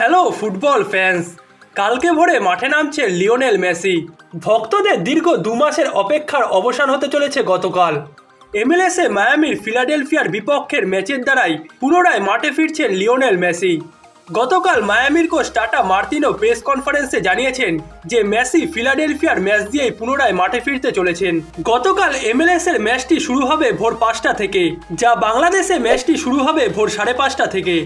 Hello football fans কালকে ভোরে মাঠে নামছে লিওনেল মেসি। ভক্তদের দীর্ঘ দু মাসের অপেক্ষার অবসান হতে চলেছে গতকাল। এমএলএসে মায়ামির ফিলাডেলফিয়ার বিপক্ষের ম্যাচের দ্বারাই পুনরায় মাঠে ফিরছেন লিওনেল মেসি। গতকাল মায়ামির কোচ টাটা মার্তিনো প্রেস কনফারেন্সে জানিয়েছেন যে মেসি ফিলাডেলফিয়ার ম্যাচ দিয়েই পুনরায় মাঠে ফিরতে চলেছেন। গতকাল এমএলএস এর ম্যাচটি শুরু হবে ভোর পাঁচটা থেকে, যা বাংলাদেশে ম্যাচটি শুরু হবে ভোর সাড়ে পাঁচটা থেকে।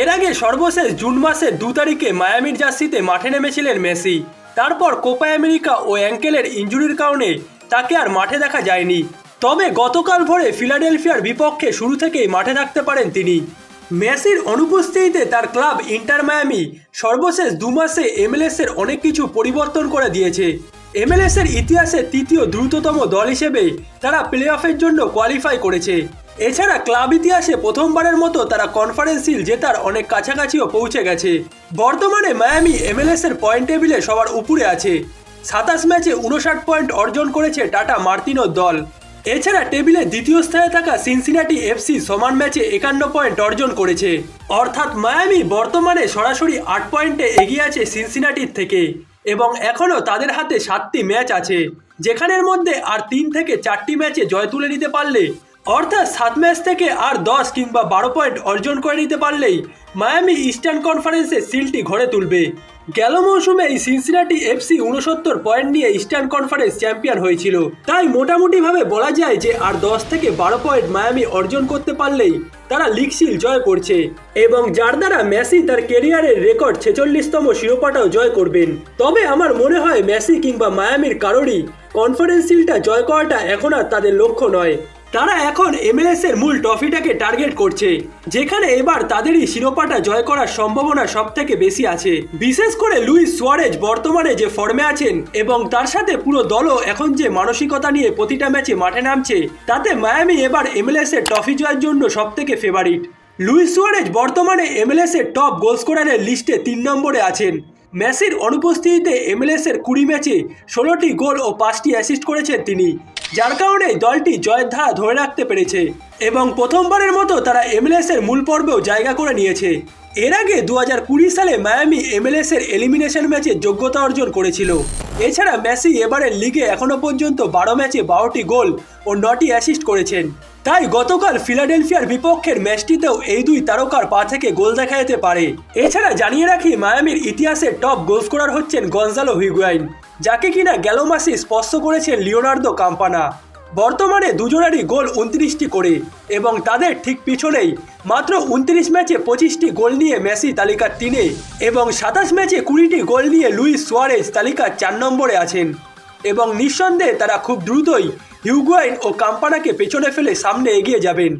এর আগে সর্বশেষ জুন মাসের দু তারিখে মায়ামির জার্সিতে মাঠে নেমেছিলেন মেসি। তারপর কোপা আমেরিকা ও অ্যাঙ্কেলের ইঞ্জুরির কারণে তাকে আর মাঠে দেখা যায়নি। তবে গতকাল ভোরে ফিলাডেলফিয়ার বিপক্ষে শুরু থেকেই মাঠে থাকতে পারেন তিনি। মেসির অনুপস্থিতিতে তার ক্লাব ইন্টার মায়ামি সর্বশেষ দু মাসে এমএলএস এর অনেক কিছু পরিবর্তন করে দিয়েছে। এমএলএস এর ইতিহাসে তৃতীয় দ্রুততম দল হিসেবে তারা প্লে অফের জন্য কোয়ালিফাই করেছে। এছাড়া ক্লাব ইতিহাসে প্রথমবারের মতো তারা কনফারেন্স সিল জেতার অনেক কাছাকাছিও পৌঁছে গেছে। বর্তমানে মায়ামি এমএলএস এর পয়েন্ট টেবিলে সবার উপরে আছে। সাতাশ ম্যাচে উনষাট পয়েন্ট অর্জন করেছে টাটা মার্তিনোর দল। এছাড়া টেবিলে দ্বিতীয় স্থানে থাকা সিনসিনাটি এফসি সমান ম্যাচে একান্ন পয়েন্ট অর্জন করেছে। অর্থাৎ মায়ামি বর্তমানে সরাসরি আট পয়েন্টে এগিয়ে আছে সিনসিনাটির থেকে এবং এখনও তাদের হাতে সাতটি ম্যাচ আছে। যেখানের মধ্যে আর তিন থেকে চারটি ম্যাচে জয় তুলে নিতে পারলে অর্থাৎ সাত ম্যাচ থেকে আর দশ কিংবা বারো পয়েন্ট অর্জন করে নিতে পারলেই মায়ামি ইস্টার্ন কনফারেন্সে সিলটি ঘরে তুলবে। গেল মৌসুমে এই সিনসিনাটি এফসি উনসত্তর পয়েন্ট নিয়ে ইস্টার্ন কনফারেন্স চ্যাম্পিয়ন হয়েছিল। তাই মোটামুটিভাবে বলা যায় যে আর দশ থেকে বারো পয়েন্ট মায়ামি অর্জন করতে পারলেই তারা লিগ সিল জয় করছে এবং যার দ্বারা মেসি তার কেরিয়ারের রেকর্ড ছেচল্লিশতম শিরোপাটাও জয় করবেন। তবে আমার মনে হয় মেসি কিংবা মায়ামির কারোরই কনফারেন্স সিলটা জয় করাটা এখন আর তাদের লক্ষ্য নয়। তারা এখন এমএলএস এর মূল ট্রফিটাকে টার্গেট করছে, যেখানে এবার তাদেরই শিরোপাটা জয় করার সম্ভাবনা সব থেকে বেশি আছে। বিশেষ করে লুইস সুয়ারেজ বর্তমানে যে ফর্মে আছেন এবং তার সাথে পুরো দলও এখন যে মানসিকতা নিয়ে প্রতিটা ম্যাচে মাঠে নামছে, তাতে মায়ামি এবার এমএলএস এর ট্রফি জয়ের জন্য সব থেকে ফেভারিট লুইস সুয়ারেজ বর্তমানে এমএলএস এর টপ গোল স্কোরারের লিস্টে তিন নম্বরে আছেন। মেসির অনুপস্থিতিতে এমএলএস এর কুড়ি ম্যাচে ষোলোটি গোল ও পাঁচটি অ্যাসিস্ট করেছেন তিনি। যার কারণে দলটি জয়ের ধারা ধরে রাখতে পেরেছে এবং প্রথমবারের মতো তারা এমএলএস এর মূল পর্বেও জায়গা করে নিয়েছে। এর আগে দু কুড়ি সালে মায়ামি এমএলএস এর এলিমিনেশন ম্যাচে যোগ্যতা অর্জন করেছিল। এছাড়া মেসি এবারের লিগে এখনও পর্যন্ত বারো ম্যাচে বারোটি গোল ও নটি অ্যাসিস্ট করেছেন। তাই গতকাল ফিলাডেলফিয়ার বিপক্ষের ম্যাচটিতেও এই দুই তারকার পা থেকে গোল দেখা যেতে পারে। এছাড়া জানিয়ে রাখি, মায়ামির ইতিহাসের টপ গোল স্কোরার হচ্ছেন গঞ্জালো হিগুয়াইন যাকে কিনা গেল মাসে স্পর্শ করেছেন লিওনার্দো কাম্পানা। বর্তমানে দুজনেরই গোল উনত্রিশটি করে এবং তাদের ঠিক পিছনেই মাত্র উনত্রিশ ম্যাচে পঁচিশটি গোল নিয়ে মেসি তালিকার তিনে এবং সাতাশ ম্যাচে কুড়িটি গোল নিয়ে লুইস সুয়ারেজ তালিকার চার নম্বরে আছেন। এবং নিঃসন্দেহে তারা খুব দ্রুতই হিউগুয়াইন ও কাম্পানাকে পেছনে ফেলে সামনে এগিয়ে যাবেন।